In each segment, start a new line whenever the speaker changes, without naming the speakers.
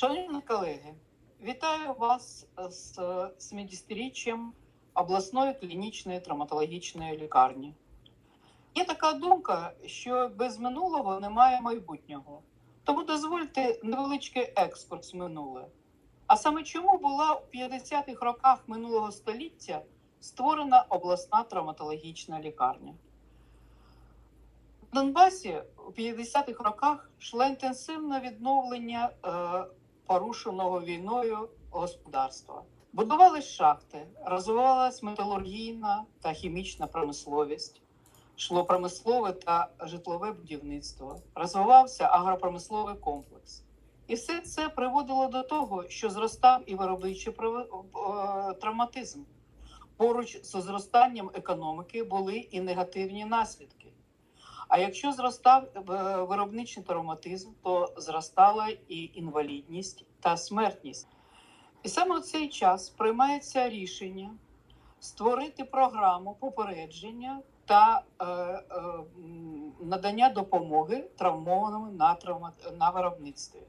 Шановні колеги, вітаю вас з 70-річчям обласної клінічної травматологічної лікарні. Є така думка, що без минулого немає майбутнього. Тому дозвольте невеличкий екскурс минуле. А саме чому була у 50-х роках минулого століття створена обласна травматологічна лікарня? В Донбасі у 50-х роках йшло інтенсивне відновлення е, порушеного війною господарства. Будувались шахти, розвивалась металургійна та хімічна промисловість, йшло промислове та житлове будівництво, розвивався агропромисловий комплекс. І все це приводило до того, що зростав і виробничий е, травматизм. Поруч з зростанням економіки були і негативні наслідки. А якщо зростав е, виробничий травматизм, то зростала і інвалідність та смертність. І саме в цей час приймається рішення створити програму попередження та е, е, надання допомоги травмованим на, травма, на виробництві.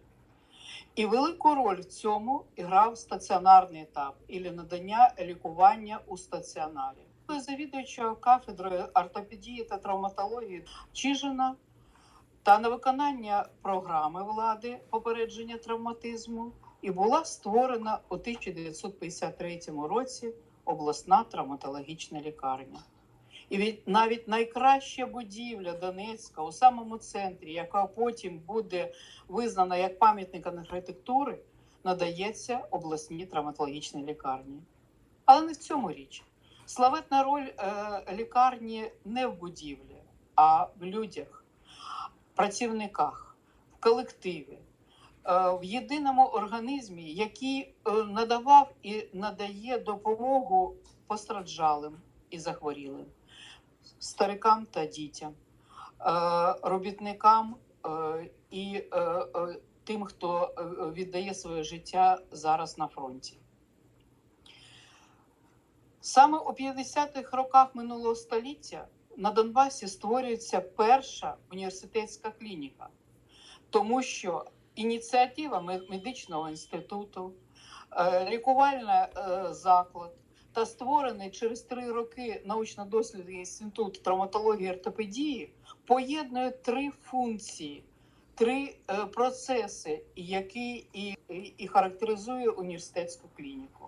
І велику роль в цьому грав стаціонарний етап і надання лікування у стаціонарі. Завідуючого кафедрою ортопедії та травматології Чижина та на виконання програми влади попередження травматизму і була створена у 1953 році обласна травматологічна лікарня. І від навіть найкраща будівля Донецька у самому центрі, яка потім буде визнана як пам'ятник архітектури, надається обласній травматологічній лікарні. Але не в цьому річ. Славетна роль е, лікарні не в будівлі, а в людях, працівниках, в колективі, е, в єдиному організмі, який е, надавав і надає допомогу постраждалим і захворілим, старикам та дітям, робітникам і тим, хто віддає своє життя зараз на фронті. Саме у 50-х роках минулого століття на Донбасі створюється перша університетська клініка, тому що ініціатива медичного інституту, е, лікувальний е, заклад та створений через три роки научно-дослідний інститут травматології і ортопедії поєднує три функції, три е, процеси, які і, і, характеризує університетську клініку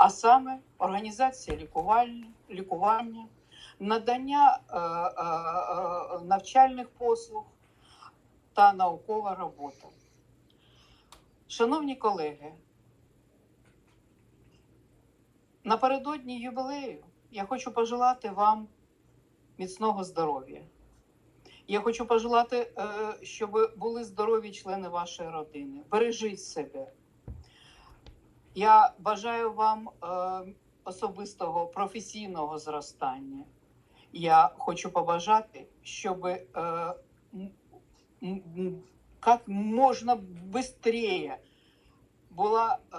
а саме організація лікування, лікування надання е, е, е, навчальних послуг та наукова робота. Шановні колеги, напередодні юбілею я хочу пожелати вам міцного здоров'я. Я хочу пожелати, е, щоб були здорові члени вашої родини. Бережіть себе. Я бажаю вам е, особистого професійного зростання. Я хочу побажати, щоб е, як можна швидше була е,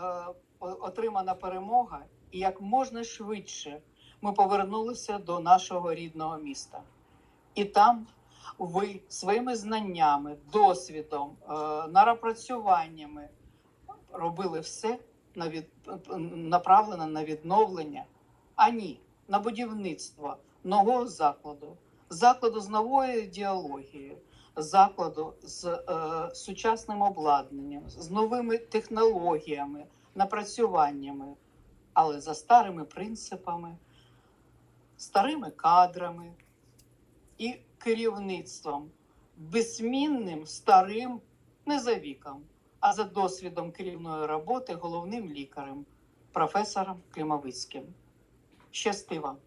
отримана перемога, і як можна швидше ми повернулися до нашого рідного міста. І там ви своїми знаннями, досвідом, напрацюваннями робили все на від... направлена на відновлення, а ні, на будівництво нового закладу, закладу з новою ідеологією, закладу з е, сучасним обладнанням, з новими технологіями, напрацюваннями, але за старими принципами, старими кадрами і керівництвом, безсмінним старим не за віком а за досвідом керівної роботи головним лікарем, професором Клімовицьким. Щасти вам!